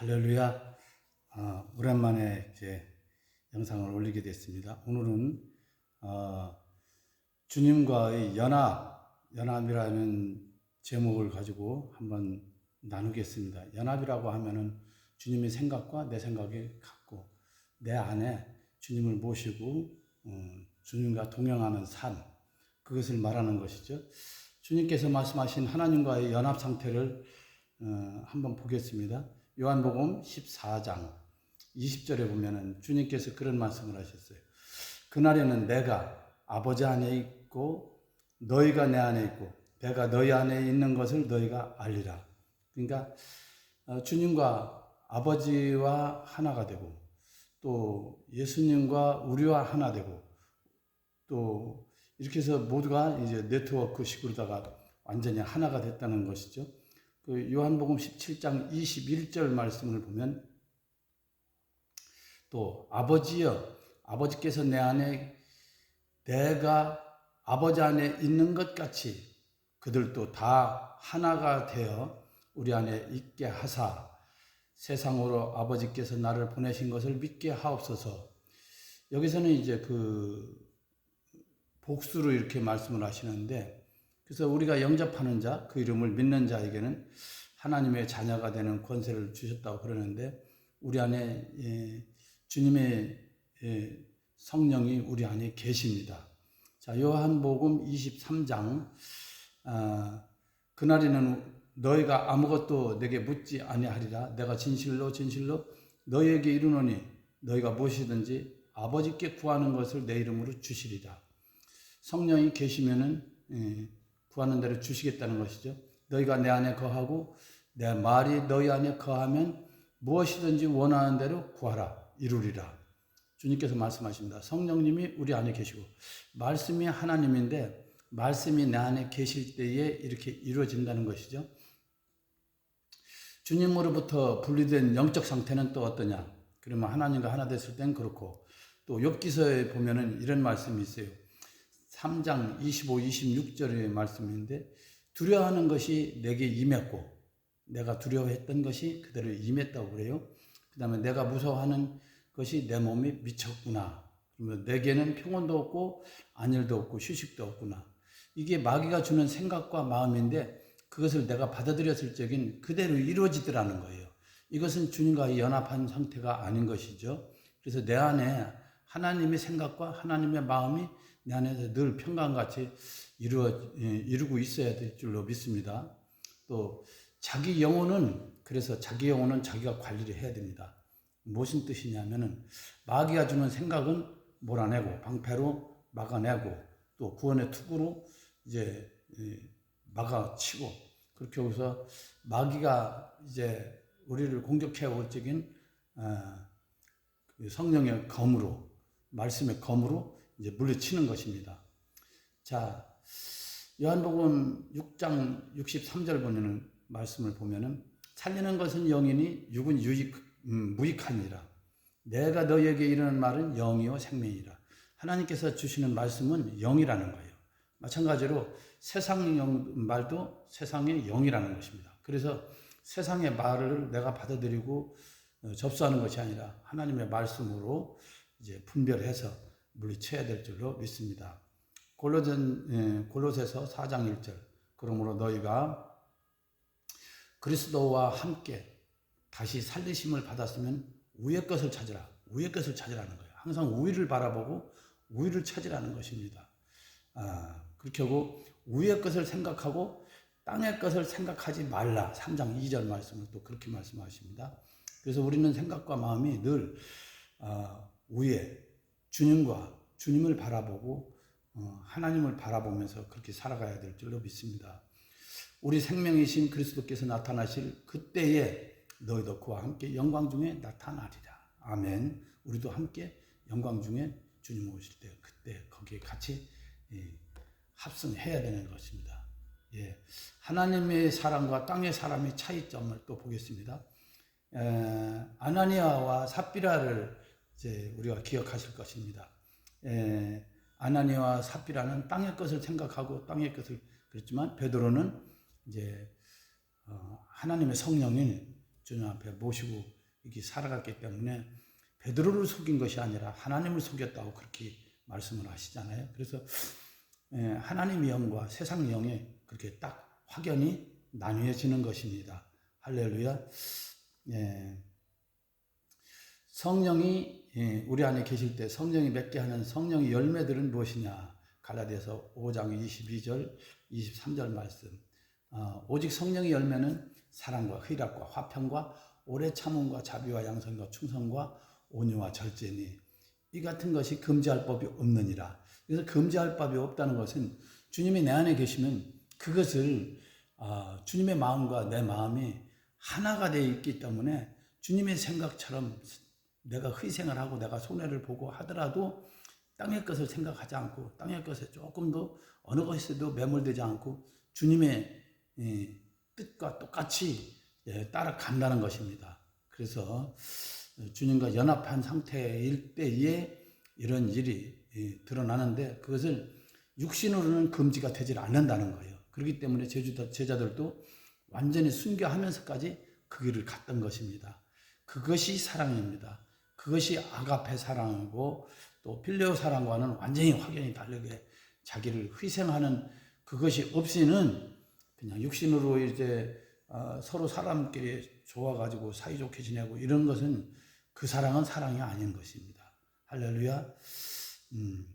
할렐루야. 어, 오랜만에 이제 영상을 올리게 됐습니다. 오늘은 어, 주님과의 연합, 연합이라는 제목을 가지고 한번 나누겠습니다. 연합이라고 하면은 주님의 생각과 내 생각이 같고 내 안에 주님을 모시고 어, 주님과 동행하는 삶 그것을 말하는 것이죠. 주님께서 말씀하신 하나님과의 연합 상태를 어, 한번 보겠습니다. 요한복음 14장 20절에 보면은 주님께서 그런 말씀을 하셨어요. 그날에는 내가 아버지 안에 있고 너희가 내 안에 있고 내가 너희 안에 있는 것을 너희가 알리라. 그러니까 어, 주님과 아버지와 하나가 되고 또 예수님과 우리와 하나 되고 또 이렇게 해서 모두가 이제 네트워크식으로다가 완전히 하나가 됐다는 것이죠. 그 요한복음 17장 21절 말씀을 보면 또 아버지여 아버지께서 내 안에 내가 아버지 안에 있는 것 같이 그들도 다 하나가 되어 우리 안에 있게 하사 세상으로 아버지께서 나를 보내신 것을 믿게 하옵소서. 여기서는 이제 그 복수로 이렇게 말씀을 하시는데 그래서 우리가 영접하는 자, 그 이름을 믿는 자에게는 하나님의 자녀가 되는 권세를 주셨다고 그러는데 우리 안에 예, 주님의 예, 성령이 우리 안에 계십니다. 자, 요한복음 23장 아, 그날에는 너희가 아무것도 내게 묻지 아니하리라 내가 진실로 진실로 너희에게 이르노니 너희가 무엇이든지 아버지께 구하는 것을 내 이름으로 주시리라. 성령이 계시면은 예, 구하는 대로 주시겠다는 것이죠. 너희가 내 안에 거하고 내 말이 너희 안에 거하면 무엇이든지 원하는 대로 구하라 이루리라. 주님께서 말씀하십니다. 성령님이 우리 안에 계시고 말씀이 하나님인데 말씀이 내 안에 계실 때에 이렇게 이루어진다는 것이죠. 주님으로부터 분리된 영적 상태는 또 어떠냐? 그러면 하나님과 하나 됐을 땐 그렇고 또 욥기서에 보면은 이런 말씀이 있어요. 3장 25, 26절의 말씀인데 두려워하는 것이 내게 임했고 내가 두려워했던 것이 그대로 임했다고 그래요. 그 다음에 내가 무서워하는 것이 내 몸에 미쳤구나. 그러면 내게는 평온도 없고 안일도 없고 휴식도 없구나. 이게 마귀가 주는 생각과 마음인데 그것을 내가 받아들였을 적인 그대로 이루어지더라는 거예요. 이것은 주님과 연합한 상태가 아닌 것이죠. 그래서 내 안에 하나님의 생각과 하나님의 마음이 내 안에서 늘 평강같이 이루어, 예, 이루고 있어야 될 줄로 믿습니다. 또 자기 영혼은 그래서 자기 영혼은 자기가 관리를 해야 됩니다. 무슨 뜻이냐면은 마귀가 주는 생각은 몰아내고 방패로 막아내고 또 구원의 투구로 이제 막아치고 그렇게 해서 마귀가 이제 우리를 공격해 올 적인 어, 그 성령의 검으로 말씀의 검으로 이제 물리치는 것입니다. 자, 요한복음 6장 63절 보면은 말씀을 보면은 살리는 것은 영이니 육은 유익 음, 무익하니라. 내가 너희에게 이르는 말은 영이요 생명이라. 하나님께서 주시는 말씀은 영이라는 거예요. 마찬가지로 세상 영 말도 세상의 영이라는 것입니다. 그래서 세상의 말을 내가 받아들이고 어, 접수하는 것이 아니라 하나님의 말씀으로 이제 분별해서 물리쳐야 될 줄로 믿습니다. 골로전 예, 골로새서 4장 1절. 그러므로 너희가 그리스도와 함께 다시 살리심을 받았으면 위의 것을 찾으라. 위의 것을 찾으라는 거예요. 항상 위를 바라보고 위를 찾으라는 것입니다. 아, 그렇게 하고 위의 것을 생각하고 땅의 것을 생각하지 말라. 3장 2절 말씀을 또 그렇게 말씀하십니다. 그래서 우리는 생각과 마음이 늘 어, 위에 주님과 주님을 바라보고 어, 하나님을 바라보면서 그렇게 살아가야 될 줄로 믿습니다. 우리 생명이신 그리스도께서 나타나실 그때에 너희도 그와 함께 영광 중에 나타나리라. 아멘. 우리도 함께 영광 중에 주님 오실 때 그때 거기에 같이 예, 합성해야 되는 것입니다. 예. 하나님의 사람과 땅의 사람의 차이점을 또 보겠습니다. 에, 아나니아와 삽비라를 이제 우리가 기억하실 것입니다. 에, 아나니아와 삽비라는 땅의 것을 생각하고 땅의 것을 그랬지만 베드로는 이제 어, 하나님의 성령인 주님 앞에 모시고 이렇게 살아갔기 때문에 베드로를 속인 것이 아니라 하나님을 속였다고 그렇게 말씀을 하시잖아요. 그래서 예, 하나님의 영과 세상 영이 그렇게 딱 확연히 나뉘어지는 것입니다. 할렐루야. 예. 성령이 예, 우리 안에 계실 때 성령이 맺게 하는 성령의 열매들은 무엇이냐? 갈라디아서 5장 22절, 23절 말씀. 어, 오직 성령의 열매는 사랑과 희락과 화평과 오래 참음과 자비와 양성과 충성과 온유와 절제니 이 같은 것이 금지할 법이 없느니라. 그래서 금지할 법이 없다는 것은 주님이 내 안에 계시면 그것을 어, 주님의 마음과 내 마음이 하나가 되어 있기 때문에 주님의 생각처럼 내가 희생을 하고 내가 손해를 보고 하더라도 땅의 것을 생각하지 않고 땅의 것에 조금 더 어느 것에도 매몰되지 않고 주님의 예, 뜻과 똑같이 예, 따라간다는 것입니다. 그래서 주님과 연합한 상태일 때에 이런 일이 예, 드러나는데 그것을 육신으로는 금지가 되질 않는다는 거예요. 그렇기 때문에 제주도 제자들도 완전히 순교하면서까지 그 길을 갔던 것입니다. 그것이 사랑입니다. 그것이 아가페 사랑이고 또 필레오 사랑과는 완전히 확연히 다르게 자기를 희생하는 그것이 없이는 그냥 육신으로 이제 어, 서로 사람끼리 좋아가지고 사이좋게 지내고 이런 것은 그 사랑은 사랑이 아닌 것입니다. 할렐루야. 음,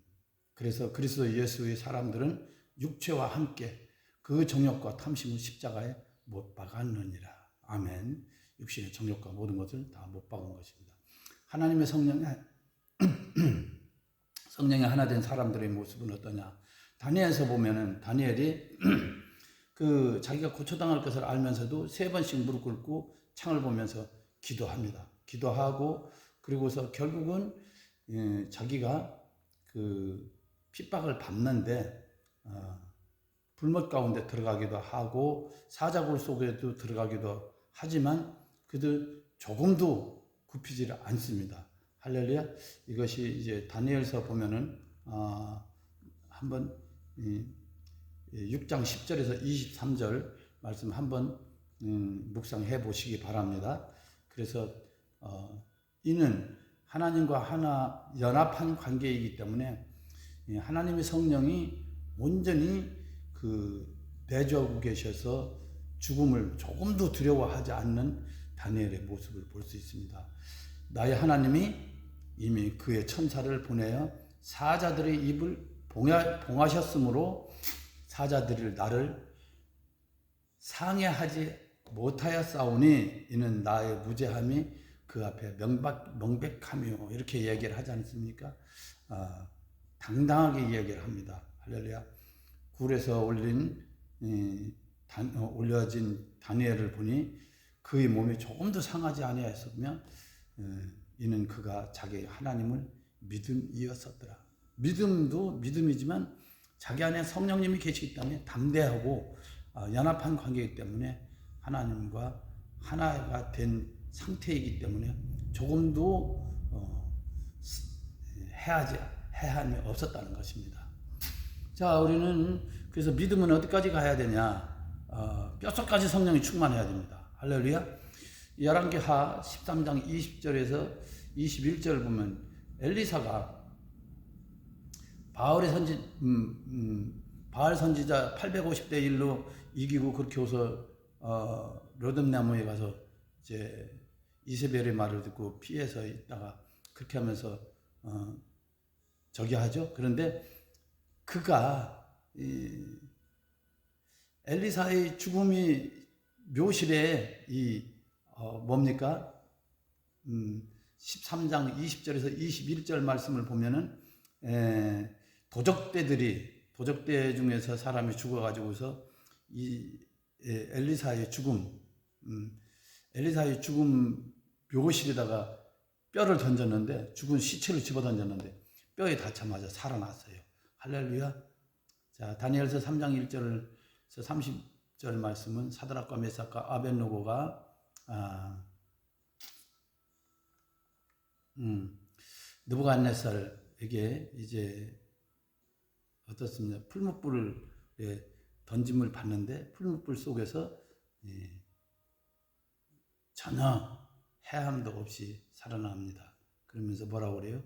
그래서 그리스도 예수의 사람들은 육체와 함께 그 정욕과 탐심을 십자가에 못 박았느니라. 아멘. 육신의 정욕과 모든 것을 다 못 박은 것입니다. 하나님의 성령에 성령이 하나 된 사람들의 모습은 어떠냐? 다니엘서 보면은 다니엘이 그 자기가 고초당할 것을 알면서도 세 번씩 무릎 꿇고 창을 보면서 기도합니다. 기도하고 그리고서 결국은 예, 자기가 그 핍박을 받는데 어, 불못 가운데 들어가기도 하고 사자굴 속에도 들어가기도 하지만 그들 조금도 굽히지를 않습니다. 할렐루야. 이것이 이제 다니엘서 보면은 어, 한번 이, 6장 10절에서 23절 말씀 한번 음, 묵상해 보시기 바랍니다. 그래서 어, 이는 하나님과 하나 연합한 관계이기 때문에 하나님의 성령이 온전히 그 내주하고 계셔서 죽음을 조금도 두려워하지 않는 다니엘의 모습을 볼 수 있습니다. 나의 하나님이 이미 그의 천사를 보내어 사자들의 입을 봉하셨으므로 사자들을 나를 상해하지 못하여 싸우니 이는 나의 무죄함이 그 앞에 명박, 명백하며 이렇게 얘기를 하지 않습니까? 아, 당당하게 얘기를 합니다. 할렐루야. 굴에서 올린 이, 단, 어, 올려진 다니엘을 보니 그의 몸이 조금도 상하지 아니하였으며 어, 이는 그가 자기 하나님을 믿음이었었더라. 믿음도 믿음이지만 자기 안에 성령님이 계시기 때문에 담대하고 어, 연합한 관계이기 때문에 하나님과 하나가 된 상태이기 때문에 조금도 어, 해하지 해함이 없었다는 것입니다. 자, 우리는 그래서 믿음은 어디까지 가야 되냐? 어, 뼛속까지 성령이 충만해야 됩니다. 할렐루야. 열왕기하 13장 20절에서 21절 보면 엘리사가 바울의 선지 음, 음, 바알 선지자 850대 1로 이기고 그렇게 해서 어, 로뎀나무에 가서 이제 이세벨의 말을 듣고 피해서 있다가 그렇게 하면서 어, 저기 하죠. 그런데 그가 엘리사의 죽음이 묘실에 이 어, 뭡니까? 음, 13장 20절에서 21절 말씀을 보면은 에, 도적대들이 도적대 중에서 사람이 죽어가지고서 이 에, 엘리사의 죽음, 음, 엘리사의 죽음 묘실에다가 뼈를 던졌는데 죽은 시체를 집어 던졌는데 뼈에 닿자마자 살아났어요. 할렐루야. 자, 다니엘서 3장 1절에서 30 절 말씀은 사드락과 메삭과 아벤노고가 아, 음, 느부갓네살에게 이제 어떻습니까? 풀무불을 예, 던짐을 받는데 풀무불 속에서 예, 전혀 해함도 없이 살아납니다. 그러면서 뭐라고 그래요?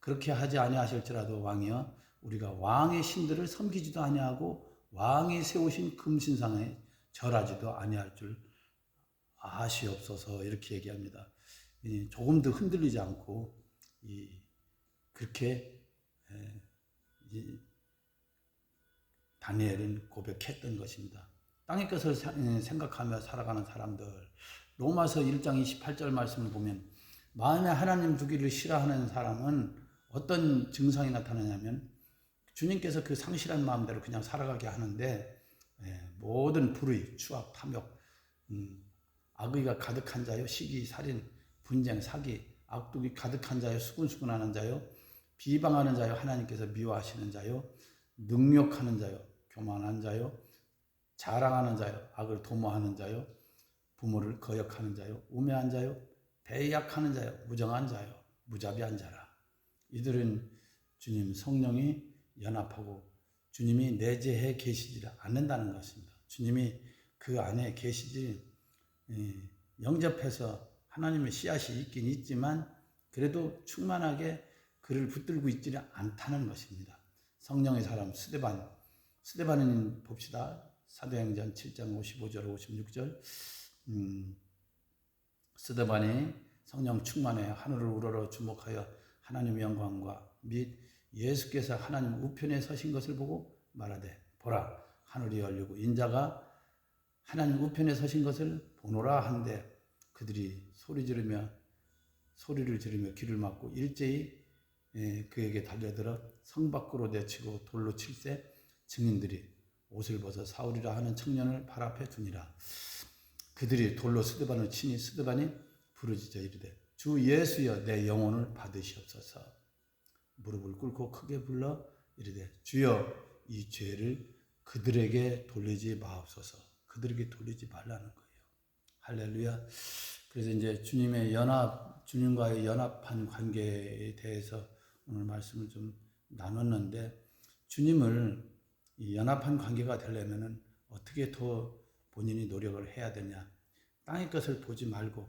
그렇게 하지 아니하실지라도 왕이여 우리가 왕의 신들을 섬기지도 아니하고 왕이 세우신 금신상에 절하지도 아니할 줄 아시옵소서 이렇게 얘기합니다. 이 조금도 흔들리지 않고 이 그렇게 다니엘은 고백했던 것입니다. 땅의 것을 생각하며 살아가는 사람들 로마서 1장 28절 말씀을 보면 마음에 하나님 두기를 싫어하는 사람은 어떤 증상이 나타나냐면 주님께서 그 상실한 마음대로 그냥 살아가게 하는데 예, 모든 불의, 추악, 탐욕, 음, 악의가 가득한 자요, 시기, 살인, 분쟁, 사기, 악독이 가득한 자요, 수군수군하는 자요, 비방하는 자요, 하나님께서 미워하시는 자요, 능욕하는 자요, 교만한 자요, 자랑하는 자요, 악을 도모하는 자요, 부모를 거역하는 자요, 우매한 자요, 배약하는 자요, 무정한 자요, 무자비한 자라. 이들은 주님 성령이 연합하고 주님이 내재해 계시지 않는다는 것입니다. 주님이 그 안에 계시지 예, 영접해서 하나님의 씨앗이 있긴 있지만 그래도 충만하게 그를 붙들고 있지는 않다는 것입니다. 성령의 사람 스데반 스데반은 봅시다. 사도행전 7장 55절 56절 음, 스데반이 성령 충만해 하늘을 우러러 주목하여 하나님의 영광과 및 예수께서 하나님 우편에 서신 것을 보고 말하되 보라 하늘이 열리고 인자가 하나님 우편에 서신 것을 보노라 한데 그들이 소리 지르며 소리를 지르며 귀를 막고 일제히 예, 그에게 달려들어 성 밖으로 내치고 돌로 칠세 증인들이 옷을 벗어 사울이라 하는 청년을 발 앞에 두니라. 그들이 돌로 스드반을 치니 스드반이 부르짖어 이르되 주 예수여 내 영혼을 받으시옵소서 무릎을 꿇고 크게 불러 이르되 주여 이 죄를 그들에게 돌리지 마옵소서. 그들에게 돌리지 말라는 거예요. 할렐루야. 그래서 이제 주님의 연합 주님과의 연합한 관계에 대해서 오늘 말씀을 좀 나눴는데 주님을 이 연합한 관계가 되려면은 어떻게 더 본인이 노력을 해야 되냐? 땅의 것을 보지 말고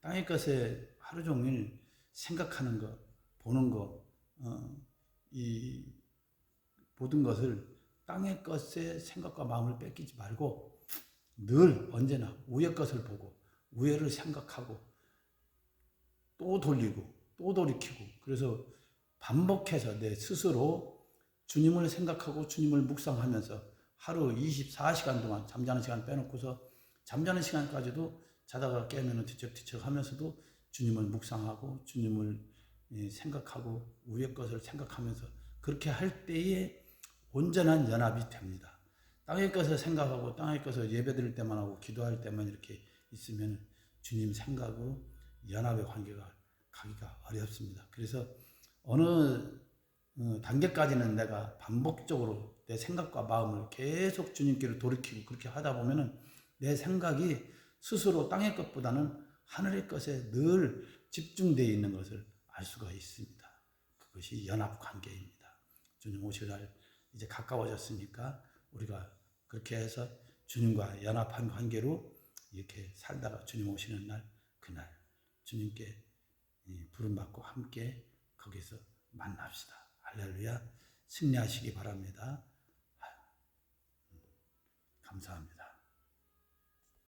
땅의 것에 하루 종일 생각하는 거 보는 거 어, 이 모든 것을 땅의 것에 생각과 마음을 뺏기지 말고 늘 언제나 위의 것을 보고 위를 생각하고 또 돌리고 또 돌이키고 그래서 반복해서 내 스스로 주님을 생각하고 주님을 묵상하면서 하루 24시간 동안 잠자는 시간 빼놓고서 잠자는 시간까지도 자다가 깨면 뒤척뒤척 하면서도 주님을 묵상하고 주님을 예, 생각하고 위의 것을 생각하면서 그렇게 할 때에 온전한 연합이 됩니다. 땅의 것을 생각하고 땅의 것을 예배드릴 때만 하고 기도할 때만 이렇게 있으면 주님 생각하고 연합의 관계가 가기가 어렵습니다. 그래서 어느 어, 단계까지는 내가 반복적으로 내 생각과 마음을 계속 주님께로 돌이키고 그렇게 하다 보면은 내 생각이 스스로 땅의 것보다는 하늘의 것에 늘 집중되어 있는 것을 알 수가 있습니다. 그것이 연합 관계입니다. 주님 오실 날 이제 가까워졌으니까 우리가 그렇게 해서 주님과 연합한 관계로 이렇게 살다가 주님 오시는 날 그날 주님께 이 부름받고 함께 거기서 만납시다. 할렐루야. 승리하시기 바랍니다. 음, 감사합니다.